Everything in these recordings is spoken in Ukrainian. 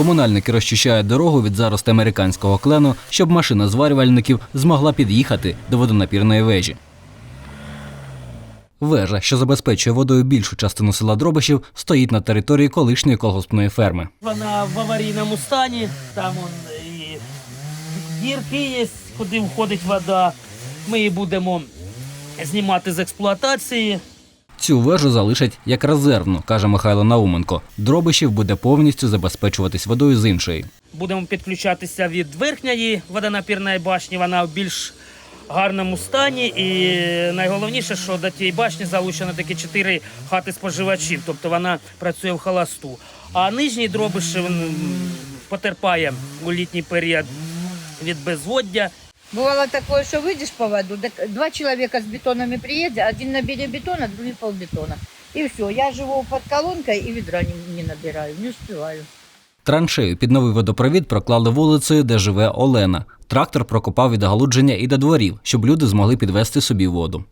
Комунальники розчищають дорогу від зарости американського клену, щоб машина зварювальників змогла під'їхати до водонапірної вежі. Вежа, що забезпечує водою більшу частину села Дробишів, стоїть на території колишньої колгоспної ферми. Вона в аварійному стані, там он і дірки є, куди входить вода. Ми її будемо знімати з експлуатації. Цю вежу залишать як резервну, каже Михайло Науменко. Дробишів буде повністю забезпечуватись водою з іншої. Будемо підключатися від верхньої водонапірної башні, вона в більш гарному стані. І найголовніше, що до тієї башні залучено такі чотири хати споживачів, тобто вона працює в холосту. А нижній дробиш потерпає у літній період від безводдя. Бывало такое, что выйдешь по воду, два человека с бетонами приедет, один наберет бетона, другой полбетона. И все, я живу под колонкой и ведра не, не набираю, не успеваю. Траншею під новий водопровід проклали вулицею, де живе Олена. Трактор прокопав від оголудження і до дворів, щоб люди змогли підвести собі воду.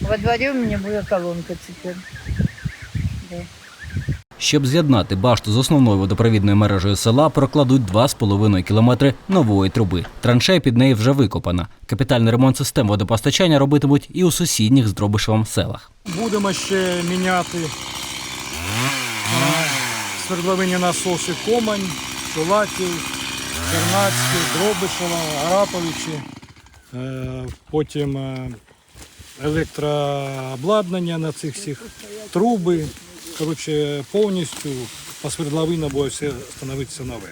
Во дворе у меня будет колонка теперь. Да. Щоб з'єднати башту з основною водопровідною мережею села, прокладуть 2,5 кілометри нової труби. Траншея під нею вже викопана. Капітальний ремонт систем водопостачання робитимуть і у сусідніх з Дробишевом селах. Будемо ще міняти е, свердловинні насоси Комань, Чулаків, Чернацький, Дробишева, Араповичі, Е, потім е, електрообладнання на цих всіх труби. Коротше, повністю по свердловинам буде все становитися нове.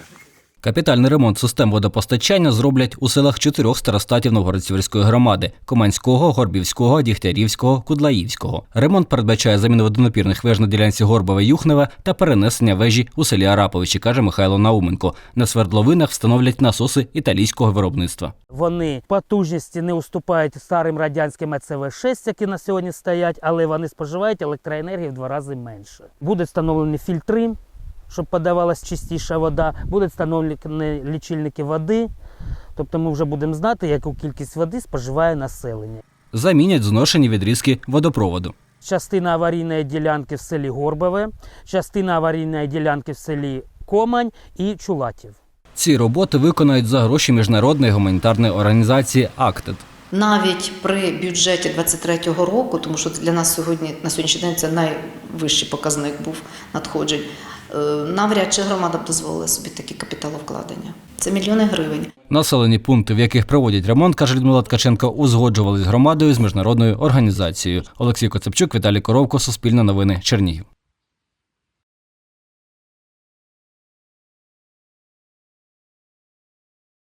Капітальний ремонт систем водопостачання зроблять у селах чотирьох старостатів Новгород-Сіверської громади: Команського, Горбівського, Дігтярівського, Кудлаївського. Ремонт передбачає заміну водонапірних веж на ділянці Горбове-Юхневе та перенесення вежі у селі Араповичі, каже Михайло Науменко. На свердловинах встановлять насоси італійського виробництва. Вони потужності не уступають старим радянським ЕЦВ-6, які на сьогодні стоять, але вони споживають електроенергії в два рази менше. Будуть встановлені фільтри, щоб подавалась чистіша вода, будуть встановлені лічильники води. Тобто ми вже будемо знати, яку кількість води споживає населення. Замінять зношені відрізки водопроводу. Частина аварійної ділянки в селі Горбове, частина аварійної ділянки в селі Комань і Чулатів. Ці роботи виконають за гроші міжнародної гуманітарної організації АКТЕД. Навіть при бюджеті 23-го року, тому що для нас сьогодні на сьогоднішній день це найвищий показник був надходжень. Е, Навряд чи громада б дозволила собі такі капіталовкладення. Це мільйони гривень. Населені пункти, в яких проводять ремонт, каже Людмила Ткаченко, узгоджували з громадою з міжнародною організацією. Олексій Коцепчук, Віталій Коровко, Суспільне новини, Чернігів.